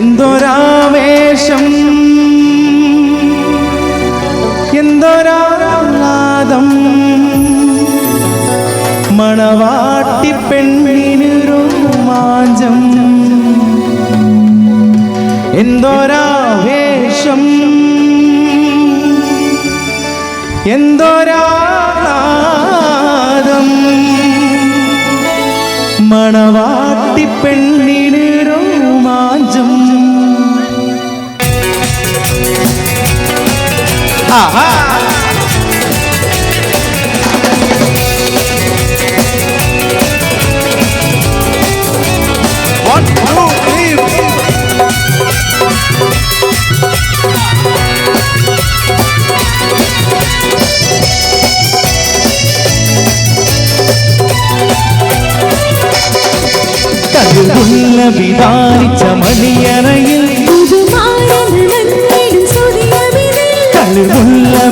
എന്തൊരാവേശം? എന്തൊരാഹ്ലാദം? മണവാട്ടി പെണ്ണിനൊരു മാഞ്ചം എന്തൊരാവേശം? എന്തോരാദം മണവാട്ടി പെണ്ണിന് രോമാഞ്ചം. One, two, three, four. தகுள்ள விதாரிச்ச மணியறையில்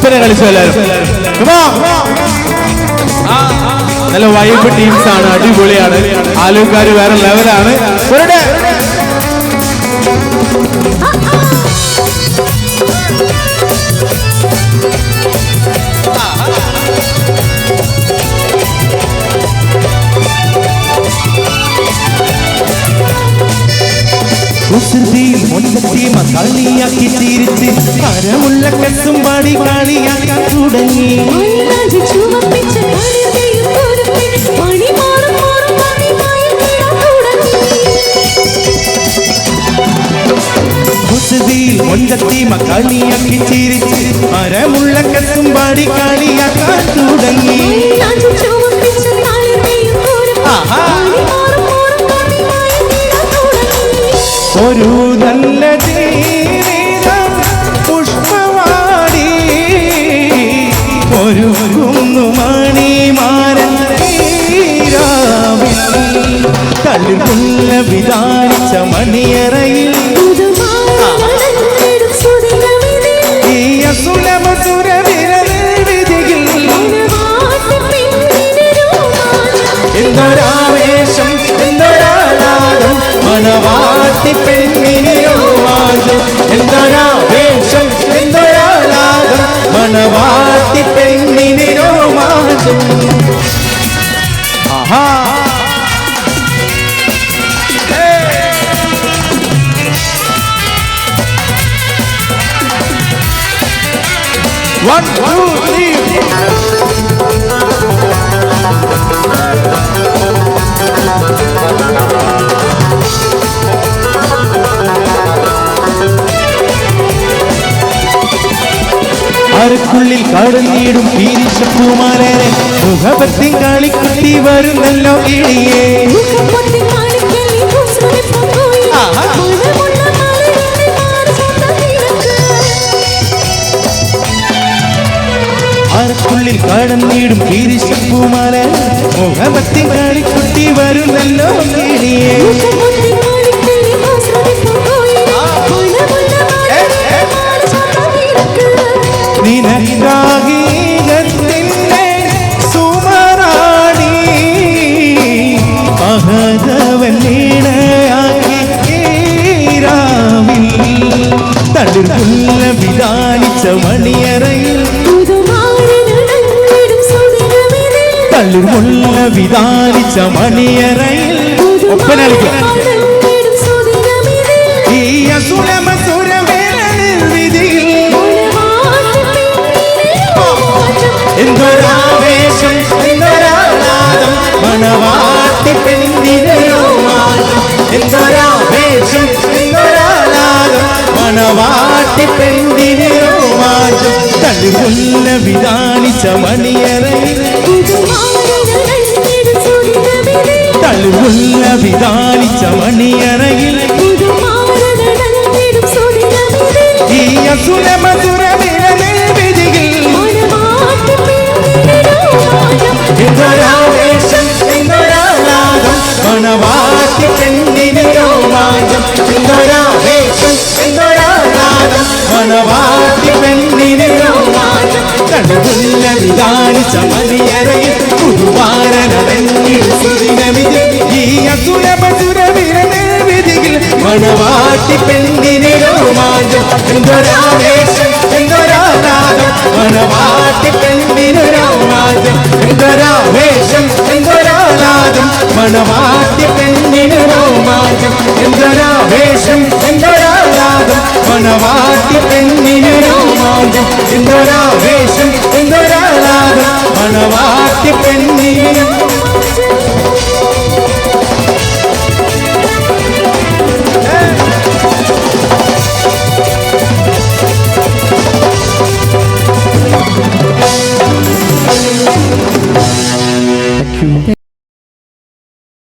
Oppana കളിച്ചു എല്ലാവരും Come on. നല്ല വൈബ് ടീംസ് ആണ് അടിപൊളിയാണ് ആലുകാർ വേറെ ലെവലാണ് വരട്ടെ. കുസൃതിയിൽ മുൻപത്തി മകളിയാക്കി ചിരിച്ച് കരമുള്ള കസും പാടി കളിയാക്കാൻ തുടങ്ങി. കുസൃതിയിൽ മുൻപത്തി മകളിയാക്കി ചിരിച്ച് മരമുള്ള കസും പാടി കളിയാക്കാൻ തുടങ്ങി. ഒരു നല്ല പുഷ്പവാടി ഒരു കുന്നുമണിമാരൻ എന്തൊരാവേശം എന്തൊരാലാദം മണവാട്ടി പെണ്ണിനെയോ വാഴും എന്തൊരാവേശം എന്തൊരാലാദം മണവാട്ടി പെണ്ണിനെയോ വാഴും ആഹാ One, two, three. അരക്കുള്ളിൽ കടന്നിടും പീരിശപ്പൂമാലേ മുഖപത്തിൻ Kalikutty വരുന്നല്ലോ ഇടിയേ അരക്കുള്ളിൽ കടന്നിടും പീരിശപ്പൂമാലേ മുഖപത്തിൻ Kalikutty വരുന്നല്ലോ കടലിലുള്ള വിതാരിച്ച മണിയറയിൽ ഒപ്പനടിക്കും ഈ അസുലമ എന്തൊരാവേശം എന്തൊരാനാദം മണവാട്ടി പെണ്ണിനെയോ എന്തൊരാവേശം എന്തൊരാനാദം മണവാട്ടി പെണ്ണിനെയോ മാറ്റും கழுகுள்ள விதானிச்ச மணியரை தழுவுள்ள விதானிச்ச மணியரையில் ஈய சுரமதுர விரலில் விதியில் பெண்ணினோ மாயம் വിധാനിച്ച മണിയറയിൽ പുതുവാരനടങ്ങിൽ സുദിനമിതി ഈ മധുര വിരവിധിയിൽ മണവാട്ടി പെണ്ണിന് രോമാഞ്ചം എന്തൊരാവേശം എന്തൊരാലാകം മണവാട്ടി പെണ്ണിന് മണവാട്ടി പെണ്ണിന് രോമാഞ്ചം എന്തൊരാവേശം മണവാട്ടി പെണ്ണിന് ಮಾನವಾ